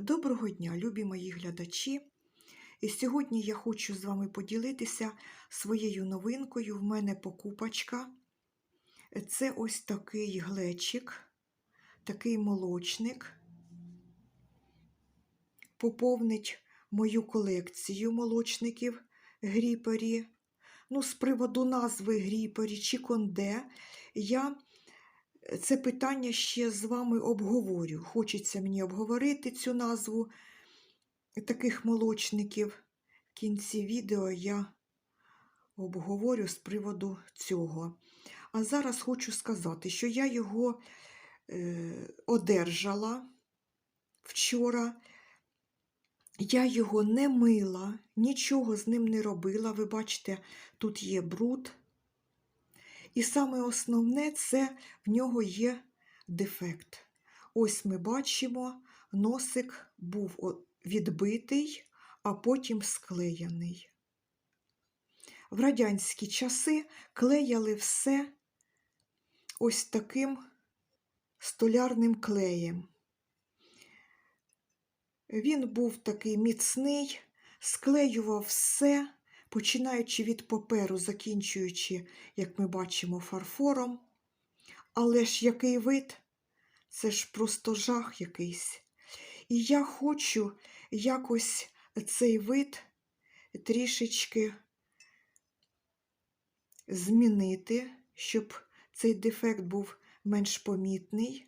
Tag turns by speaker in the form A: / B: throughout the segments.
A: Доброго дня, любі мої глядачі. І сьогодні я хочу з вами поділитися своєю новинкою. В мене покупочка. Це ось такий глечик, такий молочник. Поповнить мою колекцію молочників гріпері. Ну, з приводу назви гріпері чи конде, я це питання ще з вами обговорю. Хочеться мені обговорити цю назву таких молочників. В кінці відео я обговорю з приводу цього. А зараз хочу сказати, що я його е, одержала вчора. Я його не мила, нічого з ним не робила. Ви бачите, тут є бруд. І саме основне це в нього є дефект. Ось ми бачимо, носик був відбитий, а потім склеєний. В радянські часи клеяли все ось таким столярним клеєм. Він був такий міцний, склеював все, починаючи від паперу, закінчуючи, як ми бачимо, фарфором. Але ж який вид? Це ж просто жах якийсь. І я хочу якось цей вид трішечки змінити, щоб цей дефект був менш помітний.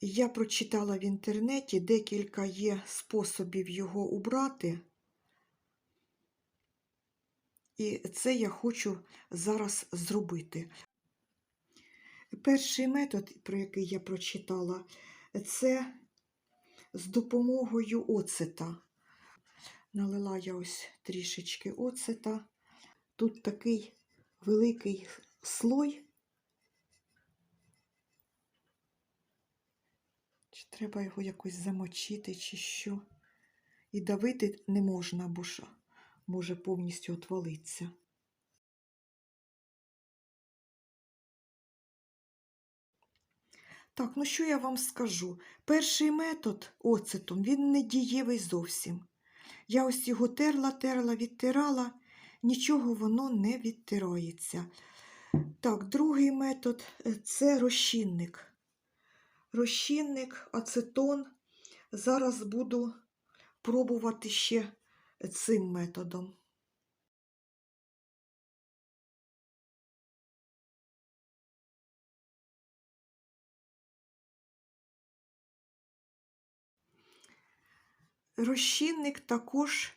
A: Я прочитала в інтернеті декілька є способів його убрати. І це я хочу зараз зробити. Перший метод, про який я прочитала, це з допомогою оцета. Налила я ось трішечки оцета. Тут такий великий слой. Чи треба його якось замочити, чи що. І давити не можна, бо ж може повністю отвалитися. Так, ну що я вам скажу? Перший метод оцетом, він не дієвий зовсім. Я ось його терла, терла, відтирала, нічого воно не відтирається. Так, другий метод це розчинник. Розчинник, ацетон. Зараз буду пробувати ще цим методом. Розчинник також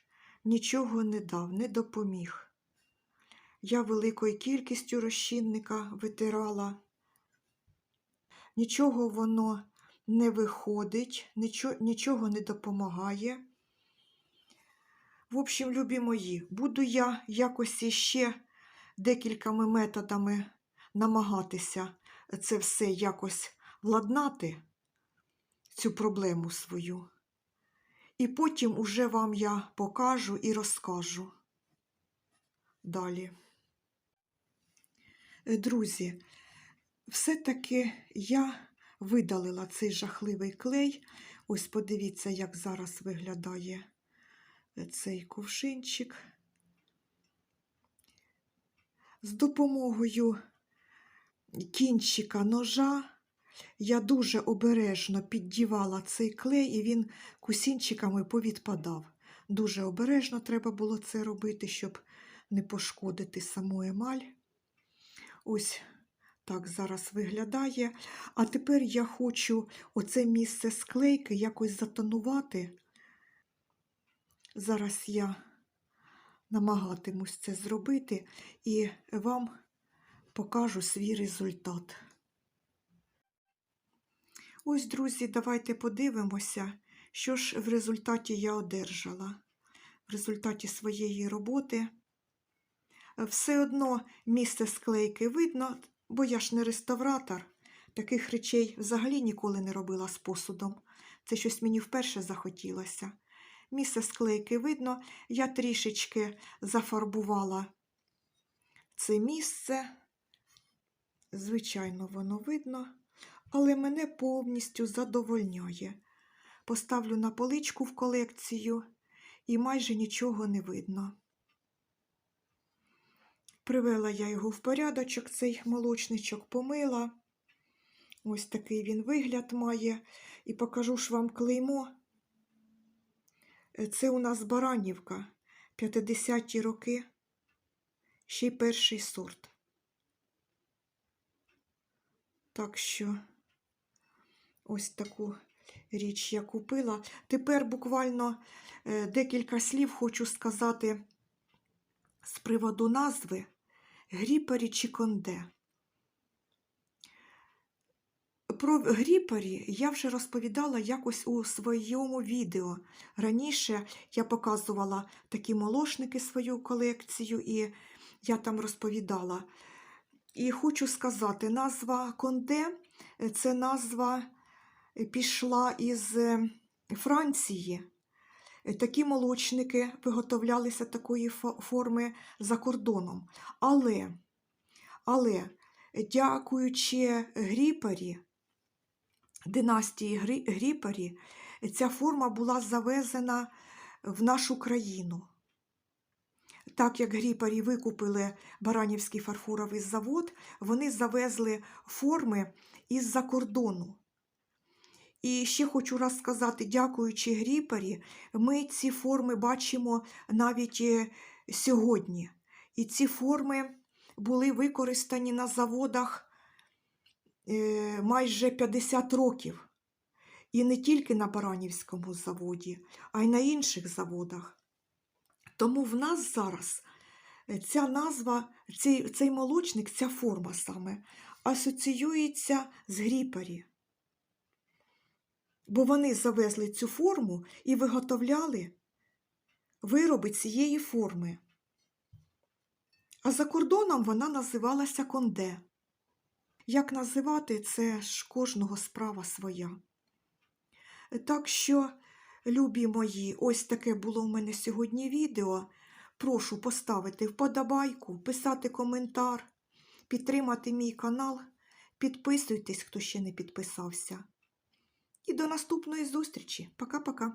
A: нічого не дав, не допоміг. Я великою кількістю розчинника витирала. Нічого воно не виходить, нічого, не допомагає. В общем, любі мої, буду я якось іще декількома методами намагатися це все якось владнати, цю проблему свою. І потім уже вам я покажу і розкажу далі. Е, Друзі, все-таки я видалила цей жахливий клей. Ось подивіться, як зараз виглядає цей кувшинчик. З допомогою кінчика ножа я дуже обережно піддівала цей клей, і він кусінчиками повідпадав. Дуже обережно треба було це робити, щоб не пошкодити саму емаль. Ось так зараз виглядає. А тепер я хочу оце місце склейки якось затонувати. Зараз я намагатимусь це зробити і вам покажу свій результат. Ось, друзі, давайте подивимося, що ж в результаті я одержала. В результаті своєї роботи. Все одно місце склейки видно, бо я ж не реставратор. Таких речей взагалі ніколи не робила з посудом. Це щось мені вперше захотілося. Місце склейки видно, я трішечки зафарбувала це місце. Звичайно, воно видно. але мене повністю задовольняє. Поставлю на поличку в колекцію і майже нічого не видно. Привела я його в порядочок, цей молочничок помила. Ось такий він вигляд має. І покажу ж вам клеймо. Це у нас Баранівка, 50-ті роки, ще й перший сорт. Так що ось таку річ я купила. Тепер буквально е, декілька слів хочу сказати з приводу назви Гріпарі чи Конде. Про гріпарі я вже розповідала якось у своєму відео. Раніше я показувала такі молошники свою колекцію, і я там розповідала. І хочу сказати, назва Конде це назва пішла із е, Франції. Такі молочники виготовлялися такої форми за кордоном. Але, але дякуючи гріпарі, династії Гріпарі, ця форма була завезена в нашу країну. Так як гріпарі викупили Баранівський фарфоровий завод, вони завезли форми із-за кордону. І ще хочу раз сказати, дякуючи гріпарі, ми ці форми бачимо навіть е, сьогодні. І ці форми були використані на заводах майже 50 років. І не тільки на Баранівському заводі, а й на інших заводах. Тому в нас зараз е, ця назва, цей, цей молочник, ця форма саме асоціюється з гріпарі. Бо вони завезли цю форму і виготовляли вироби цієї форми. А за кордоном вона називалася конде. Як називати, це ж кожного справа своя. Так що, любі мої, ось таке було в мене сьогодні відео. Прошу поставити вподобайку, писати коментар, підтримати мій канал. Підписуйтесь, хто ще не підписався. І до наступної зустрічі. Пока-пока.